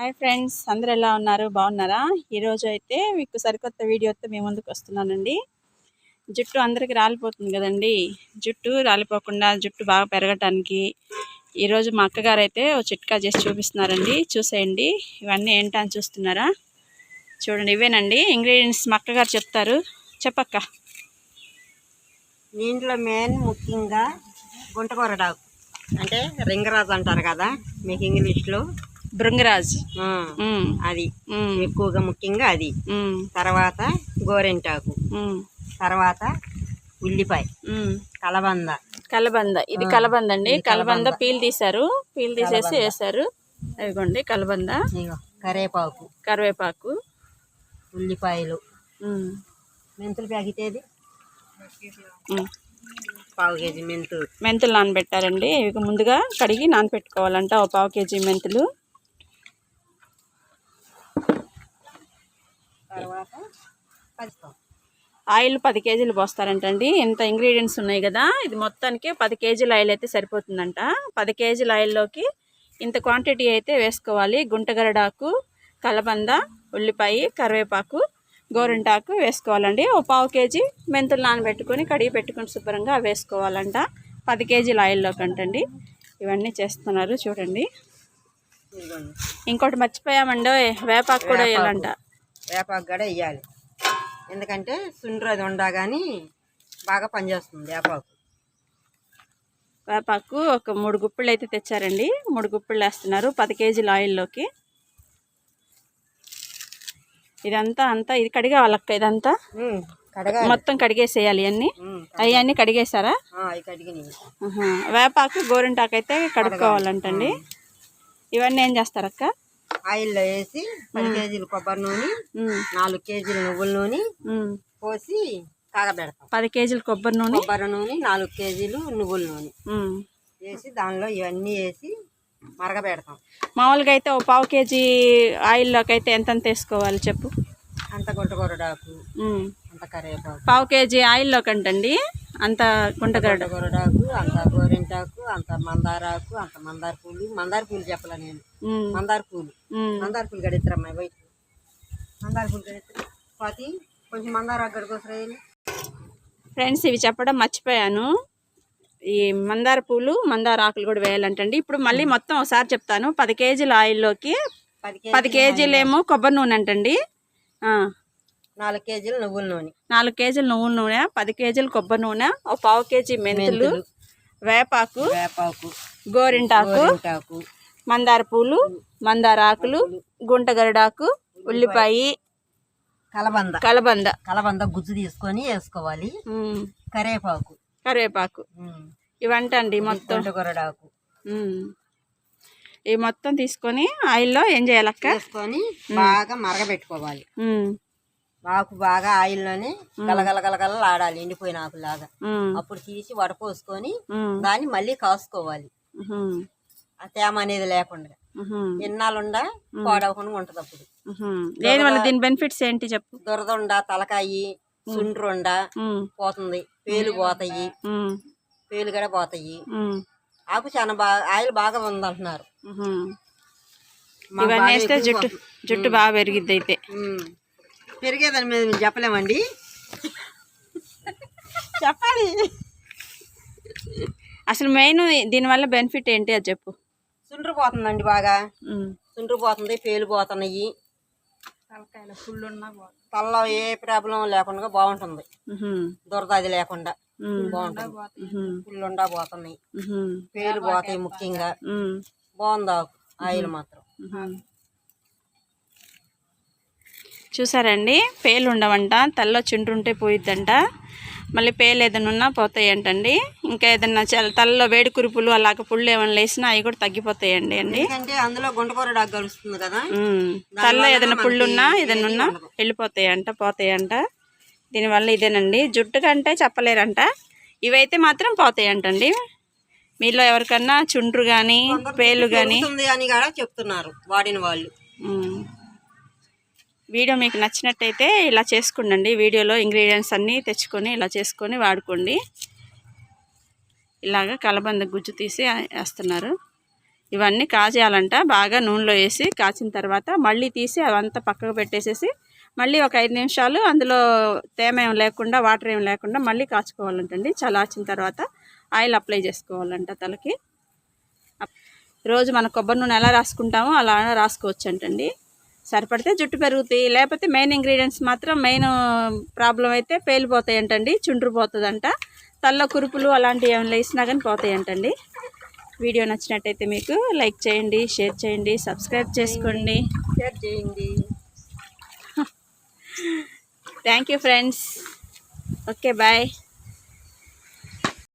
Hi friends అందరు ఎలా ఉన్నారు? బాగున్నారా? ఈరోజు అయితే మీకు సరికొత్త వీడియోతో మీ ముందుకు వస్తున్నానండి. జుట్టు అందరికీ రాలిపోతుంది కదండి. జుట్టు రాలిపోకుండా జుట్టు బాగా పెరగటానికి ఈరోజు మా అక్కగారు అయితే ఓ చిట్కా చేసి చూపిస్తున్నారండి. చూసేయండి. ఇవన్నీ ఏంటని చూస్తున్నారా? చూడండి ఇవేనండి. ఇంగ్రీడియంట్స్ మా అక్కగారు చెప్తారు. చెప్పక్క. దీంట్లో మెయిన్ ముఖ్యంగా గుంటకూరడాకు అంటే రింగరాజు అంటారు కదా మీకు ఇంగ్లీష్లో. ఉమ్, అది. ఎక్కువగా ముఖ్యంగా అది. తర్వాత గోరెంటాకు. తర్వాత ఉల్లిపాయ. కలబంద. కలబంద. ఇది కలబంద అండి. కలబంద. పీల్ తీశారు. పీల్ తీసేసి. వేశారు. అదిగోండి కలబంద. ఇగో కరేపాకు కరివేపాకు. ఉల్లిపాయలు. మెంతులు ప్యాకెట్ ఏది. పావు కేజీ మెంతులు. మెంతులు నానబెట్టారండి ఇవి ముందుగా కడిగి నానబెట్టుకోవాలంట. ఒక పావు కేజీ మెంతులు. తర్వాత ఆయిల్ పది కేజీలు పోస్తారంటండి. ఇంత ఇంగ్రీడియంట్స్ ఉన్నాయి కదా. ఇది మొత్తానికి పది కేజీల ఆయిల్ అయితే సరిపోతుందంట. పది కేజీల ఆయిల్లోకి ఇంత క్వాంటిటీ అయితే వేసుకోవాలి. గుంటగరడాకు కలబంద ఉల్లిపాయ కరివేపాకు గోరింటాకు వేసుకోవాలండి. ఓ పావు కేజీ మెంతులు నానబెట్టుకొని కడిగి పెట్టుకొని శుభ్రంగా వేసుకోవాలంట. పది కేజీల ఆయిల్లోకి అంటండి. ఇవన్నీ చేస్తున్నారు చూడండి. ఇంకోటి మర్చిపోయామండి వేపాకు కూడా వేయాలంట. వేపాకు కూడా వేయాలి. ఎందుకంటే సుండ్రు అది ఉండా కానీ బాగా పనిచేస్తుంది వేపాకు. వేపాకు ఒక మూడు గుప్పిళ్ళు అయితే తెచ్చారండి. మూడు గుప్పిళ్ళు వేస్తున్నారు పది కేజీల ఆయిల్లోకి ఇదంతా అంతా ఇది కడిగేవాళ్ళక్క ఇదంతా? ఉమ్, కడగాలి. మొత్తం కడిగేసేయాలి అన్నీ అవన్నీ కడిగేసారా. వేపాకు గోరింటాకు అయితే కడుక్కోవాలంటండి. ఇవన్నీ ఏం చేస్తారక్క ఆయిల్లో వేసి పది కేజీలు కొబ్బరి నూనె నాలుగు కేజీలు నువ్వుల నూనె. పోసి కాగబెడతాం. పది కేజీలు కొబ్బరి నూనె. కొబ్బరి నూనె నాలుగు కేజీలు నువ్వుల నూనె. వేసి దానిలో ఇవన్నీ వేసి మరగబెడతాం. మామూలుగా అయితే ఓ పావు కేజీ ఆయిల్లోకి అయితే ఎంతెంత వేసుకోవాలి చెప్పు? అంత గుంటగొరడాకు. అంత కరివేపాకు. పావు కేజీ ఆయిల్లోకి అంటండి అంత గుంటగరడ. గుంటగొరడాకు అంత గోరింటాకు అంత మందారాకు అంత మందార పూలు మందార పూలు చెప్పలే నేను. మందార పూలు. మందార పూలు గడిస్తారమ్మా బయట మందార పూలు గడిస్తారు పాతి కొంచెం మందార గడికోసరాయి ఫ్రెండ్స్ ఇవి చెప్పడం మర్చిపోయాను. ఈ మందార పూలు మందార ఆకులు కూడా వేయాలంటండి. ఇప్పుడు మళ్ళీ మొత్తం ఒకసారి చెప్తాను. పది కేజీల ఆయిల్లోకి పది పది కేజీలు ఏమో కొబ్బరి నూనె అంటండి. నాలుగు కేజీలు నువ్వుల నూనె. నాలుగు కేజీలు నువ్వుల నూనె పది కేజీలు కొబ్బరి నూనె ఒక పావు కేజీ మెంతులు. వేపాకు వేపాకు గోరింటాకు మందార పూలు మందార ఆకులు గుంటగరడాకు ఉల్లిపాయ కలబంద కలబంద. కలబంద గుజ్జు తీసుకొని వేసుకోవాలి. ఉమ్, కరివేపాకు కరివేపాకు ఇవంటండి మొత్తం. గుంటగొరడాకు. ఇవి మొత్తం తీసుకొని ఆయిల్లో ఏం చేయాలక్క? వేసుకొని బాగా మరగబెట్టుకోవాలి. ఆకు బాగా ఆయిల్లోనే గలగల గలగల ఆడాలి ఎండిపోయిన ఆకులాగా. అప్పుడు తీసి వడపోసుకొని దాన్ని మళ్ళీ కాసుకోవాలి. ఆ తేమ అనేది లేకుండా. ఉహుం, ఇన్నాళ్ళుండా పాడవకుండా ఉంటది అప్పుడు. దేని వల్ల దీని బెనిఫిట్స్ ఏంటి చెప్పు? దురదుండ తలకాయి సుండ్రుండ పోతుంది. పేలు పోతాయి. పేలు కూడా పోతాయి. ఆకు చాలా బాగా ఆయిల్ బాగా ఉందంటున్నారు. ఉహుం. మాకు ఇవన్నీ వేస్తే జుట్టు జుట్టు బాగా పెరిగిద్ది అయితే. పెరిగేదాని మీద మేము చెప్పలేమండి. చెప్పాలి. అసలు మెయిన్ దీనివల్ల బెనిఫిట్ ఏంటి అది చెప్పు. సుండ్రు పోతుందండి బాగా. సుండ్రు పోతుంది పేలు పోతున్నాయి. తలలో ఏ ప్రాబ్లం లేకుండా బాగుంటుంది. ఉహుం, దురద అది లేకుండా బాగుంటుంది. పుల్లుండా పోతున్నాయి. పేలు పోతాయి ముఖ్యంగా. బాగుంది ఆకు ఆయిల్ మాత్రం. చూసారండి? పేలు ఉండవంట తల్లో చుండ్రుంటే పోయిద్దంట. మళ్ళీ పేలు ఏదైనా ఉన్నా పోతాయంటండి. ఇంకా ఏదైనా చ- తలలో వేడి కురుపులు అలాగ పుళ్ళు ఏమైనా లేసినా అవి కూడా తగ్గిపోతాయండి అండి. అందులో గుంటకూర డాగ్ కలుస్తుంది కదా. తలలో ఏదైనా పుళ్ళు ఉన్నా ఏదైనా ఉన్నా వెళ్ళిపోతాయంట పోతాయంట. దీనివల్ల ఇదేనండి. జుట్టు కంటే చెప్పలేరంట. ఇవైతే మాత్రం పోతాయంటండి. మీలో ఎవరికన్నా చుండ్రు కానీ పేలు కానీ పెరుగుతుంది అని కూడా చెప్తున్నారు వాడిన వాళ్ళు. వీడియో మీకు నచ్చినట్టయితే ఇలా చేసుకుండండి. వీడియోలో ఇంగ్రీడియంట్స్ అన్నీ తెచ్చుకొని ఇలా చేసుకొని వాడుకోండి. ఇలాగ కలబంద గుజ్జు తీసి వేస్తున్నారు. ఇవన్నీ కాచేయాలంట బాగా నూనెలో వేసి కాచిన తర్వాత మళ్ళీ తీసి అవంతా పక్కకు పెట్టేసేసి మళ్ళీ ఒక ఐదు నిమిషాలు అందులో తేమ ఏం లేకుండా వాటర్ ఏం లేకుండా మళ్ళీ కాచుకోవాలంటండి. చల్లార్చిన తర్వాత ఆయిల్ అప్లై చేసుకోవాలంట తలకి. రోజు మన కొబ్బరి నూనె ఎలా రాసుకుంటామో అలా రాసుకోవచ్చు అంటండి సరిపడితే జుట్టు పెరుగుతాయి. లేకపోతే మెయిన్ ఇంగ్రీడియంట్స్ మాత్రం మెయిన్ ప్రాబ్లం అయితే పేలిపోతాయి అంటండి చుండ్రు పోతుందంట. తల్ల కురుపులు అలాంటివి ఏమైనా వేసినా కానీ పోతాయి అంటండి వీడియో నచ్చినట్టయితే మీకు లైక్ చేయండి షేర్ చేయండి సబ్స్క్రైబ్ చేసుకోండి. షేర్ చేయండి. Thank you friends okay bye